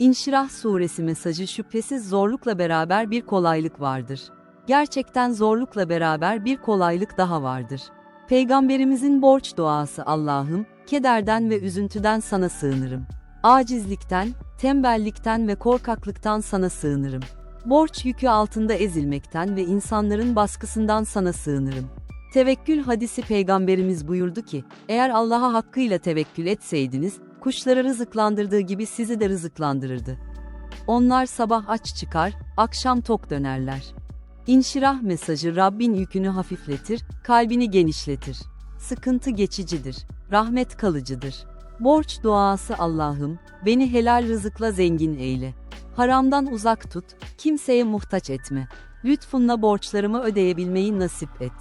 İnşirah suresi mesajı şüphesiz zorlukla beraber bir kolaylık vardır. Gerçekten zorlukla beraber bir kolaylık daha vardır. Peygamberimizin borç duası Allah'ım, kederden ve üzüntüden sana sığınırım. Acizlikten, tembellikten ve korkaklıktan sana sığınırım. Borç yükü altında ezilmekten ve insanların baskısından sana sığınırım. Tevekkül hadisi peygamberimiz buyurdu ki, eğer Allah'a hakkıyla tevekkül etseydiniz, kuşları rızıklandırdığı gibi sizi de rızıklandırırdı. Onlar sabah aç çıkar, akşam tok dönerler. İnşirah mesajı Rabbin yükünü hafifletir, kalbini genişletir. Sıkıntı geçicidir, rahmet kalıcıdır. Borç duası Allah'ım, beni helal rızıkla zengin eyle. Haramdan uzak tut, kimseye muhtaç etme. Lütfunla borçlarımı ödeyebilmeyi nasip et.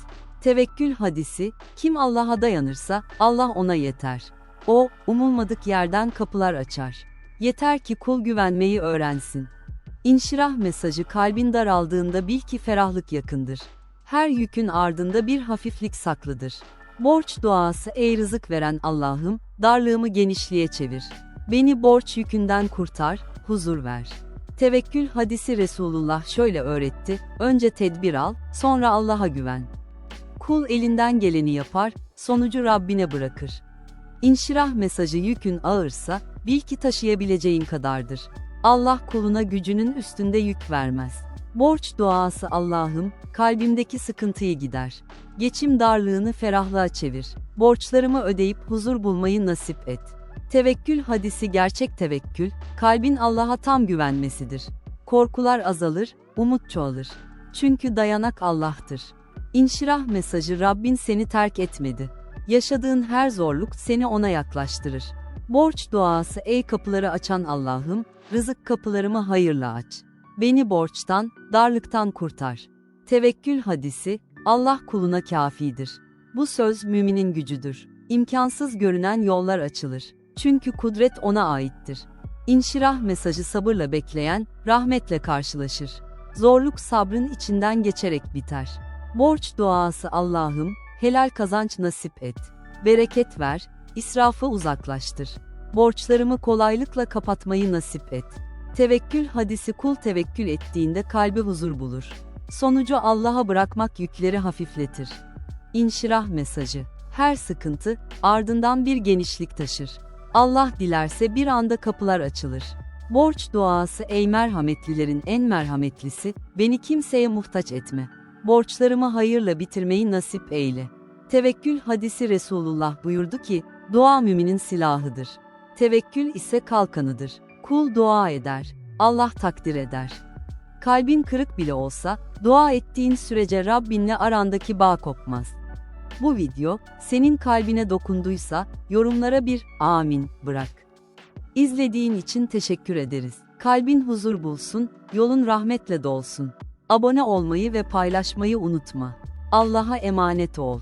Tevekkül hadisi, kim Allah'a dayanırsa, Allah ona yeter. O, umulmadık yerden kapılar açar. Yeter ki kul güvenmeyi öğrensin. İnşirah mesajı kalbin daraldığında bil ki ferahlık yakındır. Her yükün ardında bir hafiflik saklıdır. Borç duası ey rızık veren Allah'ım, darlığımı genişliğe çevir. Beni borç yükünden kurtar, huzur ver. Tevekkül hadisi Resulullah şöyle öğretti, önce tedbir al, sonra Allah'a güven. Kul elinden geleni yapar, sonucu Rabbine bırakır. İnşirah mesajı yükün ağırsa, bil ki taşıyabileceğin kadardır. Allah kuluna gücünün üstünde yük vermez. Borç duası Allah'ım, kalbimdeki sıkıntıyı gider. Geçim darlığını ferahlığa çevir. Borçlarımı ödeyip huzur bulmayı nasip et. Tevekkül hadisi gerçek tevekkül, kalbin Allah'a tam güvenmesidir. Korkular azalır, umut çoğalır. Çünkü dayanak Allah'tır. İnşirah mesajı Rabbin seni terk etmedi. Yaşadığın her zorluk seni ona yaklaştırır. Borç duası ey kapıları açan Allah'ım, rızık kapılarımı hayırla aç. Beni borçtan, darlıktan kurtar. Tevekkül hadisi, Allah kuluna kafidir. Bu söz müminin gücüdür. İmkansız görünen yollar açılır. Çünkü kudret ona aittir. İnşirah mesajı sabırla bekleyen, rahmetle karşılaşır. Zorluk sabrın içinden geçerek biter. Borç duası Allah'ım, helal kazanç nasip et. Bereket ver, israfı uzaklaştır. Borçlarımı kolaylıkla kapatmayı nasip et. Tevekkül hadisi kul tevekkül ettiğinde kalbi huzur bulur. Sonucu Allah'a bırakmak yükleri hafifletir. İnşirah mesajı. Her sıkıntı, ardından bir genişlik taşır. Allah dilerse bir anda kapılar açılır. Borç duası ey merhametlilerin en merhametlisi, beni kimseye muhtaç etme. Borçlarımı hayırla bitirmeyi nasip eyle. Tevekkül hadisi Resulullah buyurdu ki, dua müminin silahıdır. Tevekkül ise kalkanıdır. Kul dua eder, Allah takdir eder. Kalbin kırık bile olsa, dua ettiğin sürece Rabbinle arandaki bağ kopmaz. Bu video, senin kalbine dokunduysa, yorumlara bir amin bırak. İzlediğin için teşekkür ederiz. Kalbin huzur bulsun, yolun rahmetle dolsun. Abone olmayı ve paylaşmayı unutma. Allah'a emanet ol.